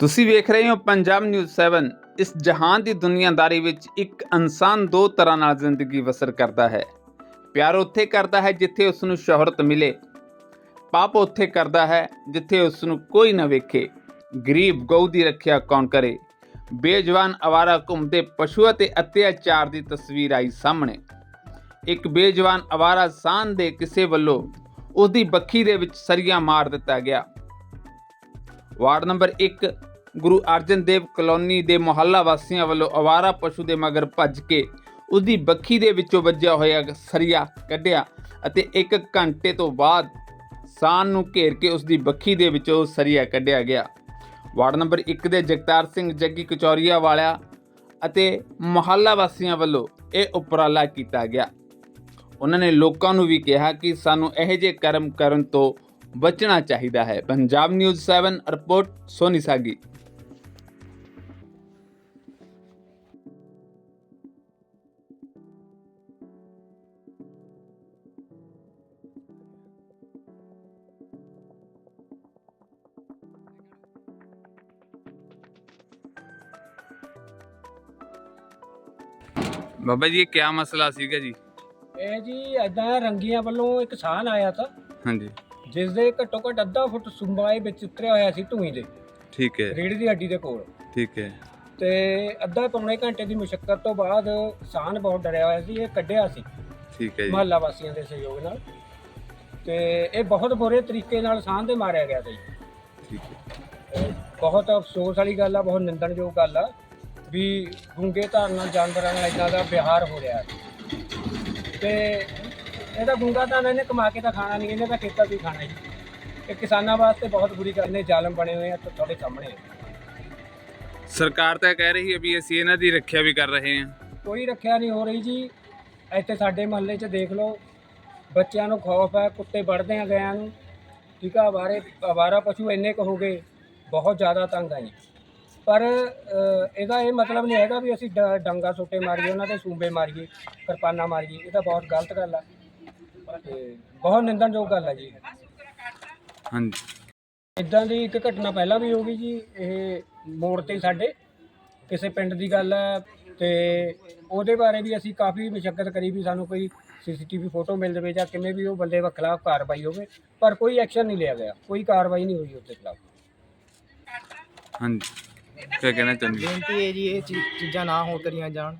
ਤੁਸੀਂ ਵੇਖ ਰਹੇ ਹੋ ਪੰਜਾਬ ਨਿਊਜ਼ 7 ਇਸ ਜਹਾਨ ਦੀ ਦੁਨੀਆਦਾਰੀ ਵਿੱਚ ਇੱਕ ਇਨਸਾਨ ਦੋ ਤਰ੍ਹਾਂ ਨਾਲ ਜ਼ਿੰਦਗੀ ਬਸਰ ਕਰਦਾ ਹੈ। ਪਿਆਰ ਉੱਥੇ ਕਰਦਾ ਹੈ ਜਿੱਥੇ ਉਸ ਨੂੰ ਸ਼ੋਹਰਤ ਮਿਲੇ। ਪਾਪ ਉੱਥੇ ਕਰਦਾ ਹੈ ਜਿੱਥੇ ਉਸ ਨੂੰ ਕੋਈ ਨਾ ਵੇਖੇ। ਗਰੀਬ ਗਊ ਦੀ ਰੱਖਿਆ ਕੌਣ ਕਰੇ? ਬੇਜਵਾਨ ਆਵਾਰਾ ਘੁੰਮਦੇ ਪਸ਼ੂ ਅਤੇ ਅਤਿਆਚਾਰ ਦੀ ਤਸਵੀਰ ਆਈ ਸਾਹਮਣੇ। ਇੱਕ ਬੇਜਵਾਨ ਆਵਾਰਾ ਸਾਨ ਦੇ ਕਿਸੇ ਵੱਲੋਂ ਉਸ ਦੀ ਬੱਖੀ ਦੇ ਵਿੱਚ ਸਰੀਆ ਮਾਰ ਦਿੱਤਾ ਗਿਆ। Ward number 1 Guru Arjan Dev colony ਦੇ ਮੁਹੱਲਾ ਵਾਸੀਆਂ ਵੱਲੋਂ ਅਵਾਰਾ ਪਸ਼ੂ ਦੇ ਮਗਰ ਭੱਜ ਕੇ ਉਸ ਦੀ ਬੱਖੀ ਦੇ ਵਿੱਚੋਂ ਵੱਜਿਆ ਹੋਇਆ ਸਰੀਆ ਕੱਢਿਆ ਅਤੇ 1 ਘੰਟੇ ਤੋਂ ਬਾਅਦ ਸਾਨ ਨੂੰ ਘੇਰ ਕੇ ਉਸ ਦੀ ਬੱਖੀ ਦੇ ਵਿੱਚੋਂ ਸਰੀਆ ਕੱਢਿਆ ਗਿਆ। ਵਾਰਡ ਨੰਬਰ 1 ਦੇ ਜਗਤਾਰ ਸਿੰਘ ਜੱਗੀ ਕਚੌਰੀਆ ਵਾਲਿਆ ਅਤੇ ਮੁਹੱਲਾ ਵਾਸੀਆਂ ਵੱਲੋਂ ਇਹ ਉਪਰਾਲਾ ਕੀਤਾ ਗਿਆ। ਉਹਨਾਂ ਨੇ ਲੋਕਾਂ ਨੂੰ ਵੀ ਕਿਹਾ ਕਿ ਸਾਨੂੰ ਇਹੋ ਜਿਹੇ ਕਰਮ ਕਰਨ ਤੋਂ ਬਚਣਾ ਚਾਹੀਦਾ ਹੈ। Punjab news 7 report Soni Sagi. Baba ji ਇਹ ਕੀ ਮਸਲਾ ਸੀਗਾ ਜੀ? ਇਹ ਜੀ ਐਦਾਂ ਰੰਗੀਆਂ ਵੱਲੋਂ ਇੱਕ ਸਾਨ ਆਇਆ ਤਾਂ। ਹਾਂਜੀ। ਜਿਸ ਦੇ ਘੱਟੋ ਘੱਟ ਅੱਧਾ ਫੁੱਟ ਸੁੰਬਾਏ ਵਿੱਚ ਉਤਰਿਆ ਹੋਇਆ ਸੀ ਢੂਈ ਦੇ। ਠੀਕ ਹੈ। ਰੀੜ ਦੀ ਹੱਡੀ ਦੇ ਕੋਲ। ਠੀਕ ਹੈ। ਤੇ ਅੱਧਾ ਪੌਣੇ ਘੰਟੇ ਦੀ ਮੁਸ਼ਕਲ ਤੋਂ ਬਾਅਦ ਸਾਨ ਬਹੁਤ ਡਰਿਆ ਹੋਇਆ ਸੀ ਇਹ ਕੱਢਿਆ ਸੀ। ਠੀਕ ਹੈ ਜੀ। ਮਹੱਲਾ ਵਾਸੀਆਂ ਦੇ ਸਹਿਯੋਗ ਨਾਲ। ਤੇ ਇਹ ਬਹੁਤ ਬੁਰੇ ਤਰੀਕੇ ਨਾਲ ਸਾਨ ਦੇ ਮਾਰਿਆ ਗਿਆ ਸੀ। ਠੀਕ ਹੈ। ਬਹੁਤ ਅਫਸੋਸ ਵਾਲੀ ਗੱਲ ਆ ਬਹੁਤ ਨਿੰਦਣਯੋਗ ਗੱਲ ਆ ਵੀ ਗੁੰਗੇ ਧਾਰਨ ਨਾਲ ਜਾਨਵਰਾਂ ਨਾਲ ਇਦਾਂ ਦਾ ਵਿਹਾਰ ਹੋ ਰਿਹਾ ਤੇ ਇਹਦਾ ਗੁੰਗਾ ਤਾਂ ਇਹਨੇ ਕਮਾ ਕੇ ਤਾਂ ਖਾਣਾ ਨਹੀਂ ਇਹਨੇ ਤਾਂ ਖੇਤਾਂ 'ਚ ਹੀ ਖਾਣਾ ਜੀ। ਇਹ ਕਿਸਾਨਾਂ ਵਾਸਤੇ ਬਹੁਤ ਬੁਰੀ ਗੱਲ ਨੇ ਜ਼ਾਲਮ ਬਣੇ ਹੋਏ ਆ ਤੇ ਤੁਹਾਡੇ ਸਾਹਮਣੇ। ਸਰਕਾਰ ਤਾਂ ਕਹਿ ਰਹੀ ਹੈ ਵੀ ਅਸੀਂ ਇਹਨਾਂ ਦੀ ਰੱਖਿਆ ਵੀ ਕਰ ਰਹੇ ਹਾਂ। ਕੋਈ ਰੱਖਿਆ ਨਹੀਂ ਹੋ ਰਹੀ ਜੀ। ਇੱਥੇ ਸਾਡੇ ਮਹੱਲੇ 'ਚ ਦੇਖ ਲਓ ਬੱਚਿਆਂ ਨੂੰ ਖੌਫ ਹੈ ਕੁੱਤੇ ਵੜਦੇ ਆ ਗਿਆਂ ਨੂੰ। ਠੀਕ ਆ ਆਵਾਰੇ ਆਵਾਰਾ ਪਸ਼ੂ ਇੰਨੇ ਕੁ ਹੋ ਗਏ ਬਹੁਤ ਜ਼ਿਆਦਾ ਤੰਗ ਆ ਜੀ। ਪਰ ਇਹਦਾ ਇਹ ਮਤਲਬ ਨਹੀਂ ਹੈਗਾ ਵੀ ਅਸੀਂ ਡੰਗਾ ਸੋਟੇ ਮਾਰੀਏ ਉਹਨਾਂ ਦੇ ਸੂੰਬੇ ਮਾਰੀਏ ਕਿਰਪਾਨਾਂ ਮਾਰੀਏ ਇਹ ਤਾਂ ਬਹੁਤ ਗਲਤ ਗੱਲ ਆ। ਤੇ ਬਹੁਤ ਨਿੰਦਣਯੋਗ ਗੱਲ ਆ ਜੀ। ਹਾਂਜੀ। ਇਦਾਂ ਦੀ ਇੱਕ ਘਟਨਾ ਪਹਿਲਾਂ ਵੀ ਹੋ ਗਈ ਜੀ ਇਹ ਮੋੜ ਤੇ ਸਾਡੇ ਕਿਸੇ ਪਿੰਡ ਦੀ ਗੱਲ ਹੈ ਤੇ ਉਹਦੇ ਬਾਰੇ ਵੀ ਅਸੀਂ ਕਾਫੀ ਮੁਸ਼ਕਲ ਕਰੀ ਵੀ ਸਾਨੂੰ ਕੋਈ ਸੀਸੀਟੀਵੀ ਫੋਟੋ ਮਿਲ ਜਾਵੇ ਜਾਂ ਕਿਵੇਂ ਵੀ ਉਹ ਬੰਦੇ ਦੇ ਖਿਲਾਫ ਕਾਰਵਾਈ ਹੋਵੇ ਪਰ ਕੋਈ ਐਕਸ਼ਨ ਨਹੀਂ ਲਿਆ ਗਿਆ ਕੋਈ ਕਾਰਵਾਈ ਨਹੀਂ ਹੋਈ ਉਹਦੇ ਖਿਲਾਫ। ਹਾਂਜੀ। ਕੀ ਕਹਿਣਾ ਚਾਹੁੰਦੇ ਹੋ? ਬੇਨਤੀ ਹੈ ਜੀ ਇਹ ਚੀ- ਚੀਜ਼ਾਂ ਨਾ ਹੋ ਕਰੀਆਂ ਜਾਣ।